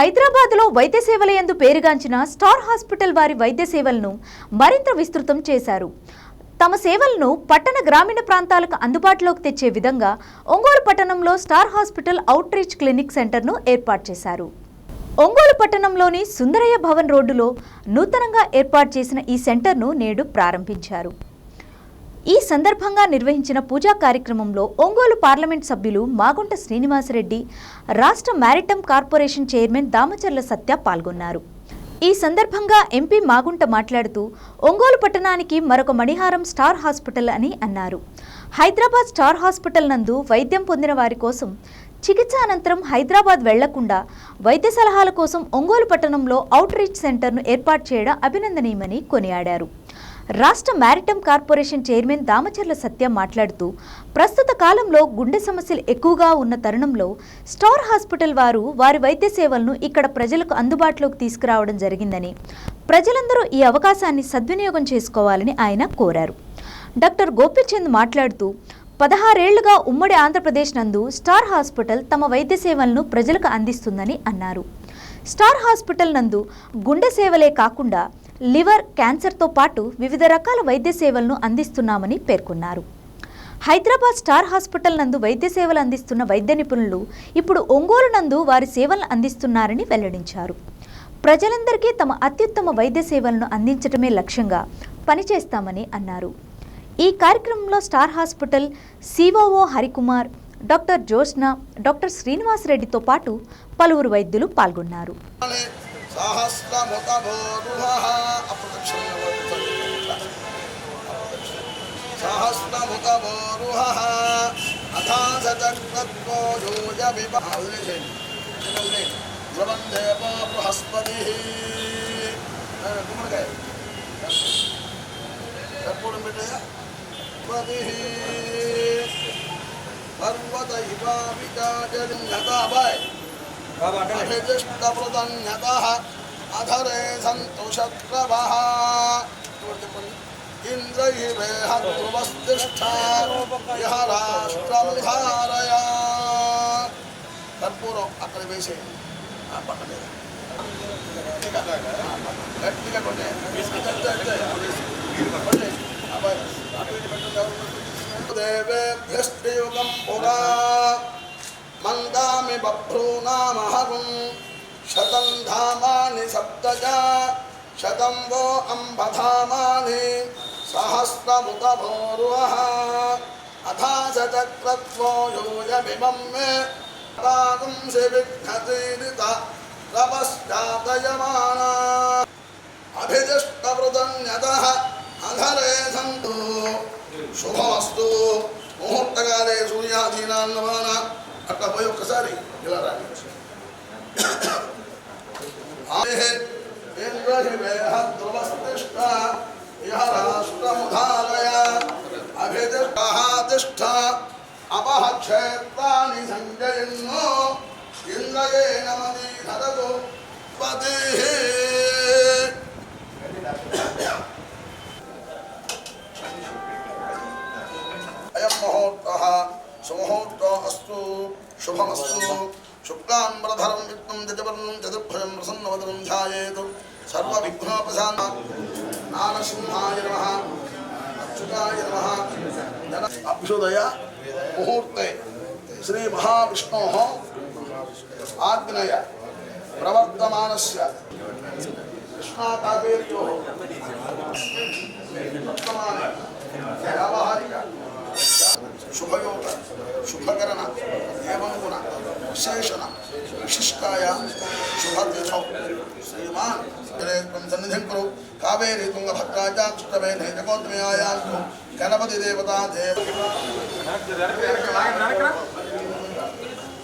హైదరాబాద్లో వైద్య సేవల ఎందు పేరుగాంచిన స్టార్ హాస్పిటల్ వారి వైద్య సేవలను మరింత విస్తృతం చేశారు. తమ సేవలను పట్టణ గ్రామీణ ప్రాంతాలకు అందుబాటులోకి తెచ్చే విధంగా ఒంగోలు పట్టణంలో star hospital out reach clinic సెంటర్ను ఏర్పాటు చేశారు. ఒంగోలు పట్టణంలోని సుందరయ్య భవన్ రోడ్డులో నూతనంగా ఏర్పాటు చేసిన ఈ సెంటర్ను నేడు ప్రారంభించారు. ఈ సందర్భంగా నిర్వహించిన పూజా కార్యక్రమంలో ఒంగోలు పార్లమెంట్ సభ్యులు మాగుంట శ్రీనివాసరెడ్డి రాష్ట్ర maritime corporation chairman Damacharla Satya పాల్గొన్నారు. ఈ సందర్భంగా ఎంపీ మాగుంట మాట్లాడుతూ ఒంగోలు పట్టణానికి మరొక మణిహారం స్టార్ హాస్పిటల్ అని అన్నారు. హైదరాబాద్ స్టార్ హాస్పిటల్ నందు వైద్యం పొందిన వారి కోసం చికిత్స అనంతరం హైదరాబాద్ వెళ్ళకుండా వైద్య సలహాల కోసం ఒంగోలు పట్టణంలో అవుట్ రీచ్ సెంటర్ను ఏర్పాటు చేయడం అభినందనీయమని కొనియాడారు. రాష్ట్ర maritime corporation chairman Damacharla Satya మాట్లాడుతూ ప్రస్తుత కాలంలో గుండె సమస్యలు ఎక్కువగా ఉన్న తరుణంలో స్టార్ హాస్పిటల్ వారు వారి వైద్య సేవలను ఇక్కడ ప్రజలకు అందుబాటులోకి తీసుకురావడం జరిగిందని ప్రజలందరూ ఈ అవకాశాన్ని సద్వినియోగం చేసుకోవాలని ఆయన కోరారు. డాక్టర్ గోపిచంద్ మాట్లాడుతూ పదహారేళ్ళుగా ఉమ్మడి ఆంధ్రప్రదేశ్ నందు స్టార్ హాస్పిటల్ తమ వైద్య సేవలను ప్రజలకు అందిస్తుందని అన్నారు. స్టార్ హాస్పిటల్ నందు గుండె సేవలే కాకుండా లివర్ క్యాన్సర్తో పాటు వివిధ రకాల వైద్య సేవలను అందిస్తున్నామని పేర్కొన్నారు. హైదరాబాద్ స్టార్ హాస్పిటల్ నందు వైద్య సేవలు అందిస్తున్న వైద్య నిపుణులు ఇప్పుడు ఒంగోలు నందు వారి సేవలను అందిస్తున్నారని వెల్లడించారు. ప్రజలందరికీ తమ అత్యుత్తమ వైద్య సేవలను అందించడమే లక్ష్యంగా పనిచేస్తామని అన్నారు. ఈ కార్యక్రమంలో Star hospital COO Harikumar doctor Joshna doctor శ్రీనివాసరెడ్డితో పాటు పలువురు వైద్యులు పాల్గొన్నారు. సహస్రముతభోరుహ అప్రదక్షిణ సహస్రముతభోరుహ అథాసచక్రత్వో యోజ విభావే బృహస్పతి గుమ్మడికాయ. ఎప్పుడు బిడ్డయ్య పది పర్వత ఇవామికాజన్యతాబాయ్ అభిదిష్టమృదన్యతః అధరే సంతు శత్రవः ఇంద్రైవేహ ధ్రువస్తిష్ట ఇహ రాష్ట్రం ధారయ కర్పూరం అక్కడ వేసే పక్క మీద గట్టిగా కొట్టే దేవేభ్యస్త్రీయుగం పురా మందామి బభ్రూనామహరుం శతం ధామాని సప్తజ శతం వో అంబధామాని సహస్రముత భోరువః అథాసచక్రత్వో యూయమిమం మే రాగంసి విఘ్నతీరిత తపశ్చాతయమానా అభిదిష్టమృదన్యతః అధరే సంతు శుభమస్తు ముహూర్తకాలే సూర్యాధీనాన్నమాన అట్లా పోయి ఒక్కసారి ఇలా రాని ధ్రువస్తిష్ట ఇహ రాష్ట్రముధారయ అభిదిష్ట అపహ క్షేత్రాన్ని సంజయన్నో ఇంద్రయేణ మదీధరతు పదే అయం विशोदया मुहूर्ते श्री महाविष्णो आग्नय प्रवर्तमान से कृष्णाकावेर्यो शुभयोग शुभकरण एवं गुण विशेषण विशिष्टाया शुभतीर्थौ श्रीमान सन्निधिं करो త్వం తుంగ కురు కావేరీ గణపతి దేవతా దేవ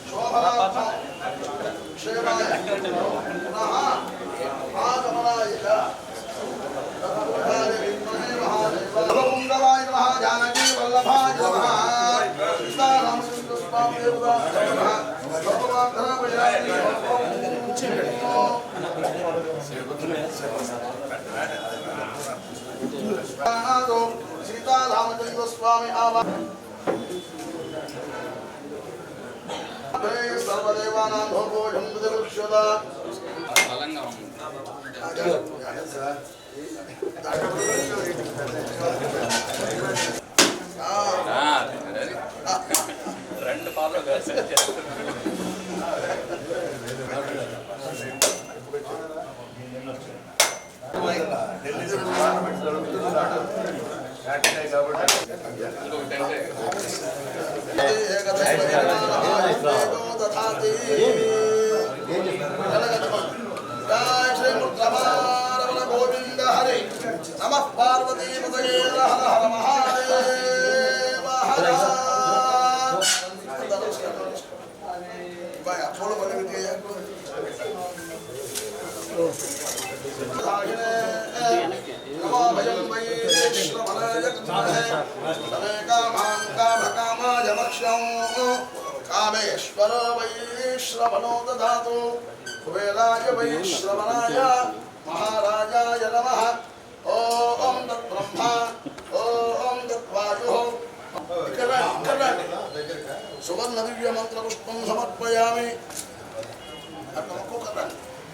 శోభనార్థం క్షేమాయ పునః జానకీ వల్లభాయ భగవాన్ సీతారామచంద్ర స్వామి ఆవా సర్వదేవా దేవానాథోపోషం ప్రతిపుష్యత బలంగా ఉంది ఆ, అది. రెండు పాలు కలిసి ఇంకొకటి అంటే గోవింద హరి నమ పార్వతీ పదయే హర హర మహాదేవ హర పూల పని कामेश्वर वैश्रवणो दधातु कुबेराय वैश्रवणाय महाराजाय नमः। ॐ तत्ब्रह्मा ॐ तत्वायुः सुवर्णदिव्यमन्त्रपुष्पं समर्पयामि कर्णाटि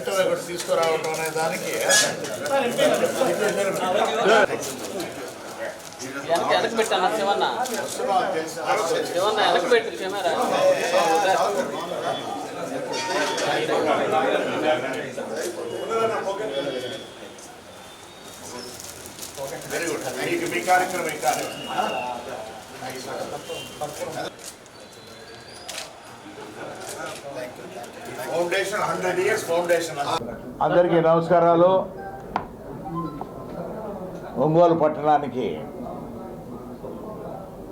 సెంటర్ ఒకటి తీసుకురావటం అనే దానికి వెరీ గుడ్ మీకు మీ కార్యక్రమం ఈ కార్యక్రమం అందరికీ నమస్కారాలు. ఒంగోలు పట్టణానికి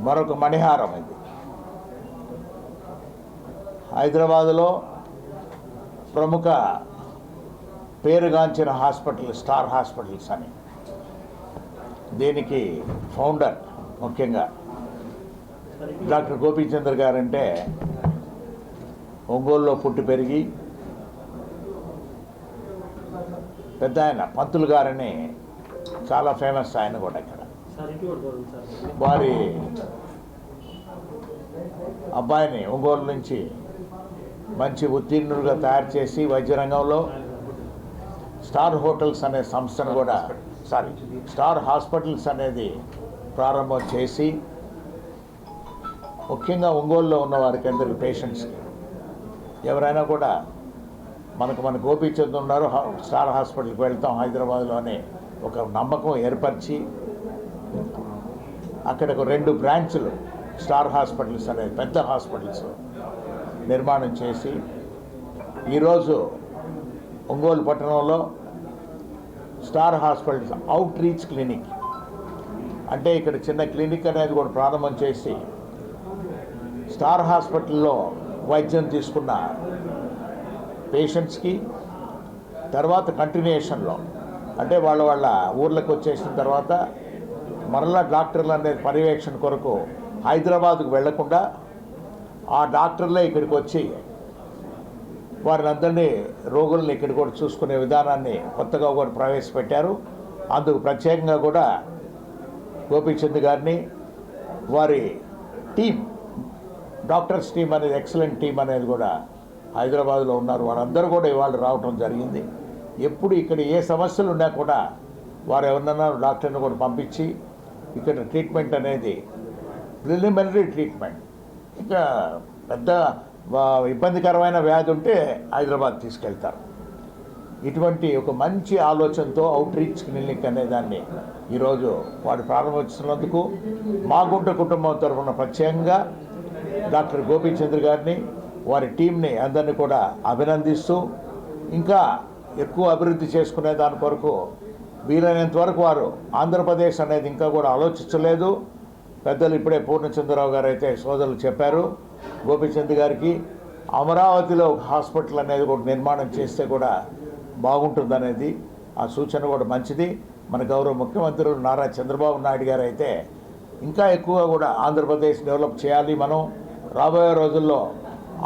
మరొక మణిహారం ఇది. హైదరాబాదులో ప్రముఖ పేరుగాంచిన హాస్పిటల్ స్టార్ హాస్పిటల్స్ అని. దీనికి ఫౌండర్ ముఖ్యంగా. డాక్టర్ గోపీచంద్ర గారంటే ఒంగోలులో పుట్టి పెరిగి పెద్ద ఆయన పంతులు గారని చాలా ఫేమస్ ఆయన కూడా ఇక్కడ. వారి అబ్బాయిని ఒంగోలు నుంచి మంచి ఉత్తీర్ణులుగా తయారు చేసి వైద్య రంగంలో స్టార్ హోటల్స్ అనే సంస్థను కూడా సారీ స్టార్ హాస్పిటల్స్ అనేది ప్రారంభం చేసి ముఖ్యంగా ఒంగోలులో ఉన్న వారికి అందరికి పేషెంట్స్కి ఎవరైనా కూడా మనకు మన గోపీచంద్ ఉన్నారు స్టార్ హాస్పిటల్కి వెళ్తాం హైదరాబాద్లోనే ఒక నమ్మకం ఏర్పరిచి అక్కడ ఒక రెండు బ్రాంచ్లు స్టార్ హాస్పిటల్స్ అనేది పెద్ద హాస్పిటల్స్ నిర్మాణం చేసి ఈరోజు ఒంగోలు పట్టణంలో star hospitals out reach clinic. అంటే ఇక్కడ చిన్న క్లినిక్ అనేది కూడా ప్రారంభం చేసి స్టార్ హాస్పిటల్లో వైద్యం తీసుకున్న పేషెంట్స్కి తర్వాత కంటిన్యూషన్లో అంటే వాళ్ళ వాళ్ళ ఊర్లకు వచ్చేసిన తర్వాత మరలా డాక్టర్లు అనేది పర్యవేక్షణ కొరకు హైదరాబాద్కు వెళ్ళకుండా ఆ డాక్టర్లే ఇక్కడికి వచ్చి వారిని అందరినీ రోగుల్ని ఇక్కడ కూడా చూసుకునే విధానాన్ని కొత్తగా కూడా ప్రవేశపెట్టారు. అందుకు ప్రత్యేకంగా కూడా గోపీచంద్ గారిని వారి టీం డాక్టర్స్ టీం అనేది ఎక్సలెంట్ టీం అనేది కూడా హైదరాబాద్లో ఉన్నారు. వాళ్ళందరూ కూడా ఇవాళ రావటం జరిగింది. ఎప్పుడు ఇక్కడ ఏ సమస్యలు ఉన్నా కూడా వారు ఎవరినన్నా డాక్టర్ని కూడా పంపించి ఇక్కడ ట్రీట్మెంట్ అనేది ప్రిలిమినరీ ట్రీట్మెంట్. ఇంకా పెద్ద ఇబ్బందికరమైన వ్యాధి ఉంటే హైదరాబాద్ తీసుకెళ్తారు. ఇటువంటి ఒక మంచి ఆలోచనతో అవుట్ రీచ్ క్లినిక్ అనే దాన్ని ఈరోజు వాడు ప్రారంభించినందుకు మా గుంట కుటుంబం తరఫున ప్రత్యేకంగా డాక్టర్ గోపీచంద్ర గారిని వారి టీంని అందరినీ కూడా అభినందిస్తూ ఇంకా ఎక్కువ అభివృద్ధి చేసుకునే దాని కొరకు వీలైనంత వరకు వారు ఆంధ్రప్రదేశ్ అనేది ఇంకా కూడా ఆలోచించలేదు. పెద్దలు ఇప్పుడే పూర్ణచంద్రరావు గారు అయితే సోదరులు చెప్పారు గోపీచంద్ గారికి అమరావతిలో ఒక హాస్పిటల్ అనేది కూడా నిర్మాణం చేస్తే కూడా బాగుంటుందనేది ఆ సూచన కూడా మంచిది. మన గౌరవ ముఖ్యమంత్రులు నారా చంద్రబాబు నాయుడు గారు అయితే ఇంకా ఎక్కువగా కూడా ఆంధ్రప్రదేశ్ డెవలప్ చేయాలి మనం. రాబోయే రోజుల్లో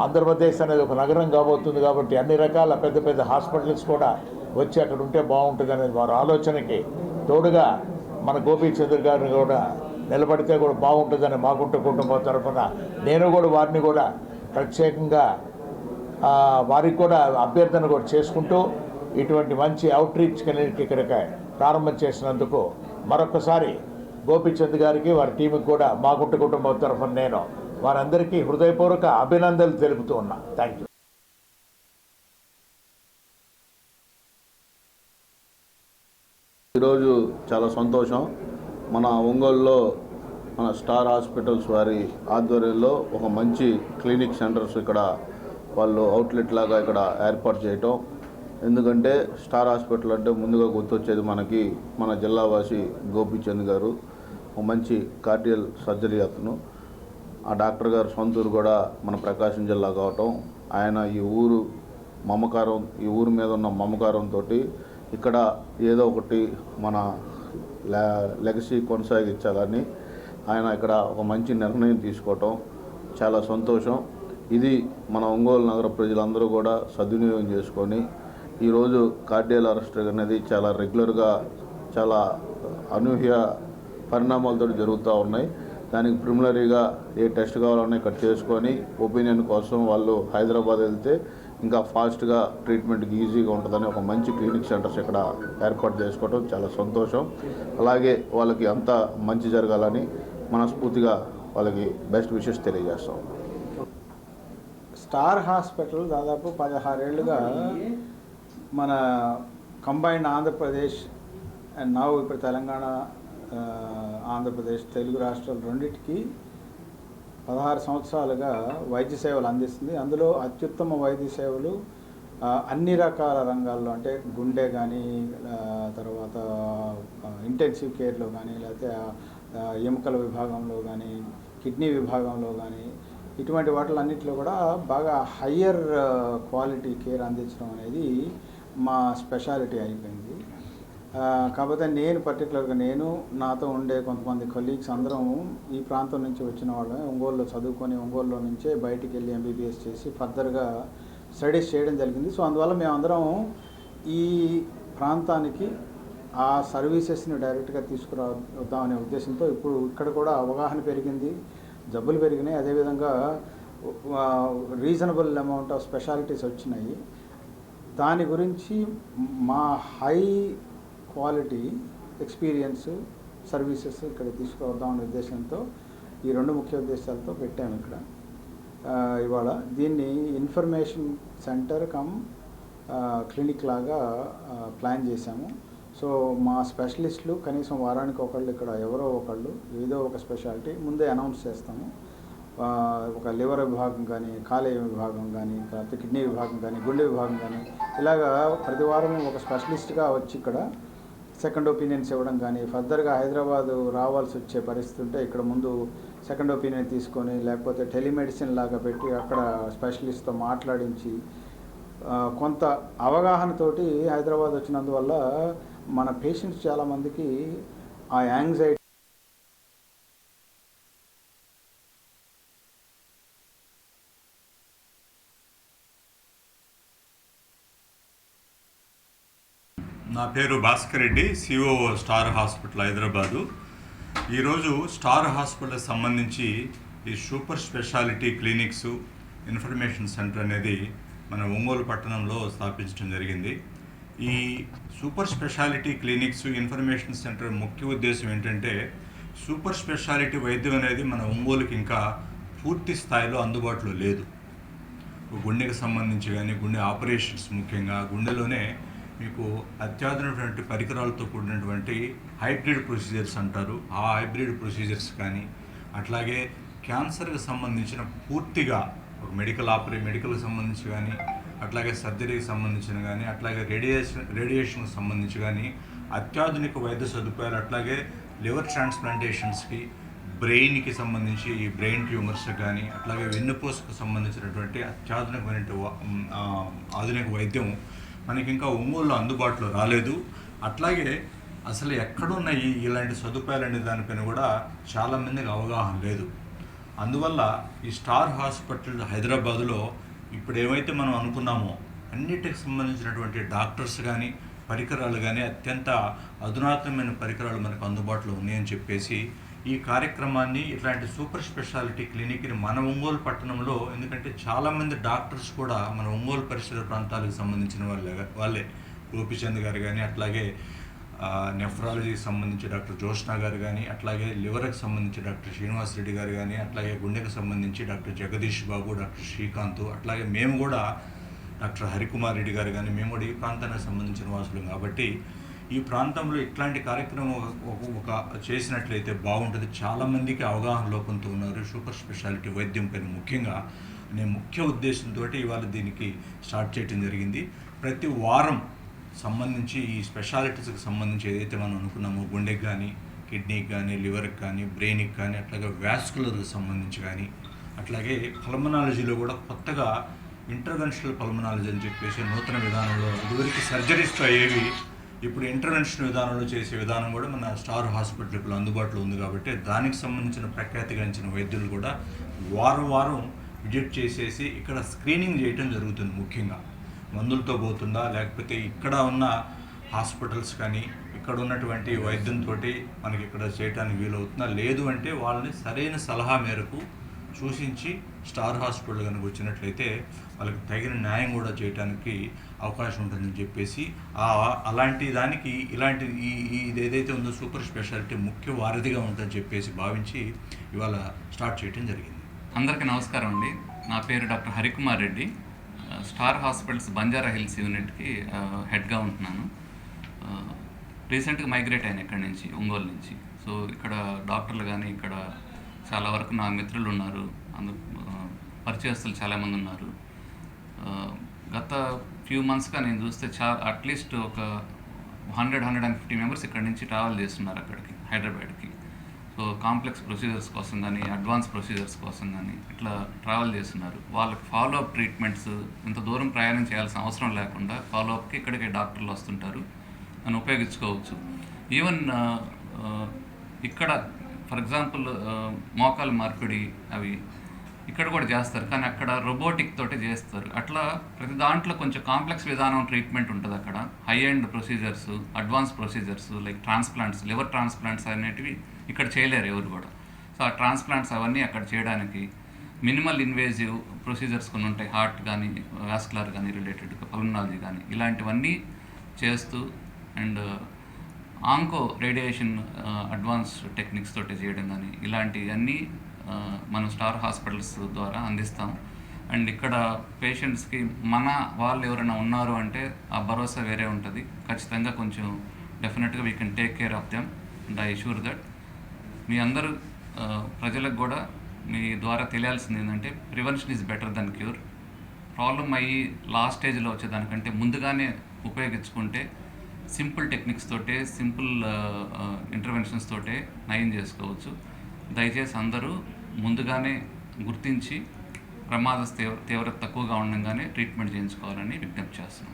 ఆంధ్రప్రదేశ్ అనేది ఒక నగరం కాబోతుంది కాబట్టి అన్ని రకాల పెద్ద పెద్ద హాస్పిటల్స్ కూడా వచ్చి అక్కడ ఉంటే బాగుంటుంది అనేది వారి ఆలోచనకి తోడుగా మన గోపీచంద్ర గారిని కూడా నిలబడితే కూడా బాగుంటుందని మాకుంట కుటుంబం తరఫున నేను కూడా వారిని కూడా ప్రత్యేకంగా వారికి కూడా అభ్యర్థన కూడా చేసుకుంటూ ఇటువంటి మంచి అవుట్ రీచ్ క్లినిక్ ప్రారంభం చేసినందుకు మరొకసారి గోపీచంద్ గారికి వారి టీంకి కూడా మాగుంట కుటుంబం తరఫున నేను వారందరికీ హృదయపూర్వక అభినందనలు తెలుపుతూ ఉన్నా. థ్యాంక్ యూ ఈరోజు చాలా సంతోషం. మన ఒంగోలులో మన స్టార్ హాస్పిటల్స్ వారి ఆధ్వర్యంలో ఒక మంచి క్లినిక్ సెంటర్స్ ఇక్కడ వాళ్ళు అవుట్లెట్ లాగా ఇక్కడ ఏర్పాటు చేయటం. ఎందుకంటే స్టార్ హాస్పిటల్ అంటే ముందుగా గుర్తొచ్చేది మనకి మన జిల్లావాసి గోపీచంద్ గారు ఒక మంచి కార్డియల్ సర్జరీ అతను. ఆ డాక్టర్ గారు సొంత ఊరు కూడా మన ప్రకాశం జిల్లా కావటం. ఆయన ఈ ఊరు మమకారం ఈ ఊరు మీద ఉన్న మమకారంతో ఇక్కడ ఏదో ఒకటి మన లెగసీ కొనసాగించాలని ఆయన ఇక్కడ ఒక మంచి నిర్ణయం తీసుకోవటం చాలా సంతోషం. ఇది మన ఒంగోలు నగర ప్రజలందరూ కూడా సద్వినియోగం చేసుకొని ఈరోజు కార్డియల్ అరెస్ట్ అనేది చాలా రెగ్యులర్గా చాలా అనూహ్య పరిణామాలతో జరుగుతూ ఉన్నాయి. దానికి ప్రిమిలరీగా ఏ టెస్ట్ కావాలన్నా ఇక్కడ చేసుకొని ఒపీనియన్ కోసం వాళ్ళు హైదరాబాద్ వెళ్తే ఇంకా ఫాస్ట్గా ట్రీట్మెంట్కి ఈజీగా ఉంటుందని ఒక మంచి క్లినిక్ సెంటర్స్ ఇక్కడ ఏర్పాటు చేసుకోవడం చాలా సంతోషం. అలాగే వాళ్ళకి అంతా మంచి జరగాలని మనస్ఫూర్తిగా వాళ్ళకి బెస్ట్ విషెస్ తెలియజేస్తాం. స్టార్ హాస్పిటల్ దాదాపు పదహారేళ్ళుగా మన కంబైన్డ్ ఆంధ్రప్రదేశ్ అండ్ నా ఇప్పుడు తెలంగాణ ఆంధ్రప్రదేశ్ తెలుగు రాష్ట్రాలు రెండింటికి పదహారు సంవత్సరాలుగా వైద్య సేవలు అందిస్తుంది. అందులో అత్యుత్తమ వైద్య సేవలు అన్ని రకాల రంగాల్లో అంటే గుండె కానీ తర్వాత ఇంటెన్సివ్ కేర్లో కానీ లేకపోతే ఎముకల విభాగంలో కానీ కిడ్నీ విభాగంలో కానీ ఇటువంటి వాటిలన్నింటిలో కూడా బాగా హయ్యర్ క్వాలిటీ కేర్ అందించడం అనేది మా స్పెషాలిటీ అయిపోయింది. కాకపోతే నేను పర్టికులర్గా నేను నాతో ఉండే కొంతమంది కొలీగ్స్ అందరం ఈ ప్రాంతం నుంచి వచ్చిన వాళ్ళే. ఒంగోలులో చదువుకొని ఒంగోలులో నుంచే బయటికి వెళ్ళి ఎంబీబీఎస్ చేసి ఫర్దర్గా స్టడీస్ చేయడం జరిగింది. సో అందువల్ల మేమందరం ఈ ప్రాంతానికి ఆ సర్వీసెస్ని డైరెక్ట్గా తీసుకురావద్దామనే ఉద్దేశంతో ఇప్పుడు ఇక్కడ కూడా అవగాహన పెరిగింది జబ్బులు పెరిగినాయి. అదేవిధంగా రీజనబుల్ అమౌంట్ ఆఫ్ స్పెషాలిటీస్ వచ్చినాయి. దాని గురించి మా హై క్వాలిటీ ఎక్స్పీరియన్స్ సర్వీసెస్ ఇక్కడ తీసుకువద్దామనే ఉద్దేశంతో ఈ రెండు ముఖ్య ఉద్దేశాలతో పెట్టాము ఇక్కడ. ఇవాళ దీన్ని ఇన్ఫర్మేషన్ సెంటర్ కమ్ క్లినిక్ లాగా ప్లాన్ చేశాము. సో మా స్పెషలిస్టులు కనీసం వారానికి ఒకళ్ళు ఇక్కడ ఎవరో ఒకళ్ళు ఏదో ఒక స్పెషాలిటీ ముందే అనౌన్స్ చేస్తాము. ఒక లివర్ విభాగం కానీ కాలేయ విభాగం కానీ లేకపోతే కిడ్నీ విభాగం కానీ గుండె విభాగం కానీ ఇలాగా ప్రతి వారం ఒక స్పెషలిస్ట్గా వచ్చి ఇక్కడ సెకండ్ ఒపీనియన్స్ ఇవ్వడం కానీ ఫర్దర్గా హైదరాబాద్ రావాల్సి వచ్చే పరిస్థితి ఉంటే ఇక్కడ ముందు సెకండ్ ఒపీనియన్ తీసుకొని లేకపోతే టెలిమెడిసిన్ లాగా పెట్టి అక్కడ స్పెషలిస్ట్తో మాట్లాడించి కొంత అవగాహనతోటి హైదరాబాద్ వచ్చినందువల్ల మన పేషెంట్స్ చాలామందికి ఆ యాంగ్జైటీ నా పేరు Bhaskar Reddy COO Star hospital Hyderabad. ఈరోజు స్టార్ హాస్పిటల్కి సంబంధించి ఈ super speciality clinics information centre అనేది మన ఒంగోలు పట్టణంలో స్థాపించడం జరిగింది. ఈ super speciality clinics information centre ముఖ్య ఉద్దేశం ఏంటంటే సూపర్ స్పెషాలిటీ వైద్యం అనేది మన ఒంగోలుకి ఇంకా పూర్తి స్థాయిలో అందుబాటులో లేదు. గుండెకి సంబంధించి కానీ గుండె ఆపరేషన్స్ ముఖ్యంగా గుండెలోనే మీకు అత్యాధునటువంటి పరికరాలతో కూడినటువంటి హైబ్రిడ్ ప్రొసీజర్స్ అంటారు. ఆ హైబ్రిడ్ ప్రొసీజర్స్ కానీ అట్లాగే క్యాన్సర్కి సంబంధించిన పూర్తిగా ఒక మెడికల్ ఆపరే మెడికల్కి సంబంధించి కానీ అట్లాగే సర్జరీకి సంబంధించిన కానీ అట్లాగే రేడియేషన్ రేడియేషన్కి సంబంధించి కానీ అత్యాధునిక వైద్య సదుపాయాలు అట్లాగే లివర్ ట్రాన్స్ప్లాంటేషన్స్కి బ్రెయిన్కి సంబంధించి ఈ బ్రెయిన్ ట్యూమర్స్ కానీ అట్లాగే వెన్నుపూసకు సంబంధించినటువంటి అత్యాధునికమైన ఆధునిక వైద్యం మనకి ఇంకా ఒంగోలులో అందుబాటులో రాలేదు. అట్లాగే అసలు ఎక్కడున్నాయి ఇలాంటి సదుపాయాలు అనే దానిపైన కూడా చాలామందికి అవగాహన లేదు. అందువల్ల ఈ స్టార్ హాస్పిటల్ హైదరాబాదులో ఇప్పుడు ఏమైతే మనం అనుకున్నామో అన్నిటికి సంబంధించినటువంటి డాక్టర్స్ కానీ పరికరాలు కానీ అత్యంత అధునాతనమైన పరికరాలు మనకు అందుబాటులో ఉన్నాయని చెప్పేసి ఈ కార్యక్రమాన్ని ఇట్లాంటి సూపర్ స్పెషాలిటీ క్లినిక్ని మన ఒంగోలు పట్టణంలో ఎందుకంటే చాలామంది డాక్టర్స్ కూడా మన ఒంగోలు పరిసర ప్రాంతాలకు సంబంధించిన వాళ్ళే వాళ్ళే. గోపిచంద్ గారు కానీ అట్లాగే నెఫ్రాలజీకి సంబంధించి డాక్టర్ జోష్నా గారు కానీ అట్లాగే లివర్కి సంబంధించి డాక్టర్ శ్రీనివాస్ రెడ్డి గారు కానీ అట్లాగే గుండెకి సంబంధించి డాక్టర్ జగదీష్ బాబు డాక్టర్ శ్రీకాంత్ అట్లాగే మేము కూడా డాక్టర్ హరికుమార్ రెడ్డి గారు కానీ మేము కూడా ఈ ప్రాంతానికి సంబంధించిన వాసులు కాబట్టి ఈ ప్రాంతంలో ఇట్లాంటి కార్యక్రమం ఒక- ఒక- చేసినట్లయితే బాగుంటుంది. చాలామందికి అవగాహన లోపంతో ఉన్నారు. సూపర్ స్పెషాలిటీ వైద్యం పైన ముఖ్యంగా. అనే ముఖ్య ఉద్దేశంతో ఇవాళ దీనికి స్టార్ట్ చేయడం జరిగింది. ప్రతి వారం సంబంధించి ఈ స్పెషాలిటీస్కి సంబంధించి ఏదైతే మనం అనుకున్నామో గుండెకి కానీ కిడ్నీకి కానీ లివర్కి కానీ బ్రెయిన్కి కానీ అట్లాగే వ్యాస్కులర్కి సంబంధించి కానీ అట్లాగే పల్మనాలజీలో కూడా కొత్తగా ఇంటర్వెన్షనల్ పల్మనాలజీ అని చెప్పేసి నూతన విధానంలో ఇదివరకు సర్జరీస్తో అయ్యేవి ఇప్పుడు ఇంటర్వెన్షన్ విధానంలో చేసే విధానం కూడా మన స్టార్ హాస్పిటల్ ఇప్పుడు అందుబాటులో ఉంది కాబట్టి దానికి సంబంధించిన ప్రఖ్యాతిగాంచిన వైద్యులు కూడా వారం వారం విజిట్ చేసేసి ఇక్కడ స్క్రీనింగ్ చేయటం జరుగుతుంది ముఖ్యంగా. మందులతో పోతుందా? లేకపోతే ఇక్కడ ఉన్న హాస్పిటల్స్ కానీ ఇక్కడ ఉన్నటువంటి వైద్యంతో మనకి ఇక్కడ చేయడానికి వీలవుతుందా? లేదు అంటే వాళ్ళని సరైన సలహా మేరకు సూచించి స్టార్ హాస్పిటల్ కనుక వచ్చినట్లయితే వాళ్ళకి తగిన న్యాయం కూడా చేయడానికి అవకాశం ఉంటుందని చెప్పేసి అలాంటి దానికి ఇలాంటి ఈ ఇదేదైతే ఇది ఏదైతే ఉందో సూపర్ స్పెషాలిటీ ముఖ్య వారధిగా ఉంటుందని చెప్పేసి భావించి ఇవాళ స్టార్ట్ చేయడం జరిగింది. అందరికీ నమస్కారం అండి. నా పేరు doctor Harikumar Reddy. Star hospitals Banjara hills యూనిట్కి హెడ్గా ఉంటున్నాను. రీసెంట్గా మైగ్రేట్ అయిన ఇక్కడి నుంచి ఒంగోలు నుంచి. సో ఇక్కడ డాక్టర్లు కానీ ఇక్కడ చాలా వరకు నా మిత్రులు ఉన్నారు. అందు పరిచయస్తులు చాలామంది ఉన్నారు. గత ఫ్యూ మంత్స్గా నేను చూస్తే చా అట్లీస్ట్ ఒక hundred hundred and fifty members ఇక్కడ నుంచి ట్రావెల్ చేస్తున్నారు అక్కడికి హైదరాబాద్కి. సో కాంప్లెక్స్ ప్రొసీజర్స్ కోసం కానీ అడ్వాన్స్ ప్రొసీజర్స్ కోసం కానీ ఇట్లా ట్రావెల్ చేస్తున్నారు. వాళ్ళకి ఫాలో అప్ ట్రీట్మెంట్స్ ఇంత దూరం ప్రయాణం చేయాల్సిన అవసరం లేకుండా ఫాలో అప్కి ఇక్కడికే డాక్టర్లు వస్తుంటారు అని ఉపయోగించుకోవచ్చు. ఈవెన్ ఇక్కడ ఫర్ ఎగ్జాంపుల్ మోకాలు మార్పిడి అవి ఇక్కడ కూడా చేస్తారు కానీ అక్కడ రోబోటిక్ తోటి చేస్తారు. అట్లా ప్రతి దాంట్లో కొంచెం కాంప్లెక్స్ విధానం ట్రీట్మెంట్ ఉంటుంది అక్కడ. High and procedures advance procedures like transplants liver transplants అనేటివి ఇక్కడ చేయలేరు ఎవరు కూడా. సో ఆ ట్రాన్స్ప్లాంట్స్ అవన్నీ అక్కడ చేయడానికి మినిమల్ ఇన్వేజివ్ ప్రొసీజర్స్ కొన్ని ఉంటాయి. హార్ట్ కానీ వాస్కులర్ కానీ రిలేటెడ్ పల్మనాలజీ కానీ ఇలాంటివన్నీ చేస్తూ and onco radiation advance techniques తోటి చేయడం కానీ ఇలాంటివన్నీ మనం స్టార్ హాస్పిటల్స్ ద్వారా అందిస్తాం. అండ్ ఇక్కడ పేషెంట్స్కి మన వాళ్ళు ఎవరైనా ఉన్నారు అంటే ఆ భరోసా వేరే ఉంటుంది. ఖచ్చితంగా కొంచెం డెఫినెట్గా we can take care of them and I sure that మీ అందరూ ప్రజలకు కూడా మీ ద్వారా తెలియాల్సింది ఏంటంటే prevention is better than cure problem అయ్యి లాస్ట్ స్టేజ్లో వచ్చేదానికంటే ముందుగానే ఉపయోగించుకుంటే సింపుల్ టెక్నిక్స్ తోటే సింపుల్ ఇంటర్వెన్షన్స్ తోటే నయం చేసుకోవచ్చు. దయచేసి అందరూ ముందుగానే గుర్తించి ప్రమాద తీవ్ర తీవ్రత తక్కువగా ఉండగానే ట్రీట్మెంట్ చేయించుకోవాలని విజ్ఞప్తి చేస్తున్నాం.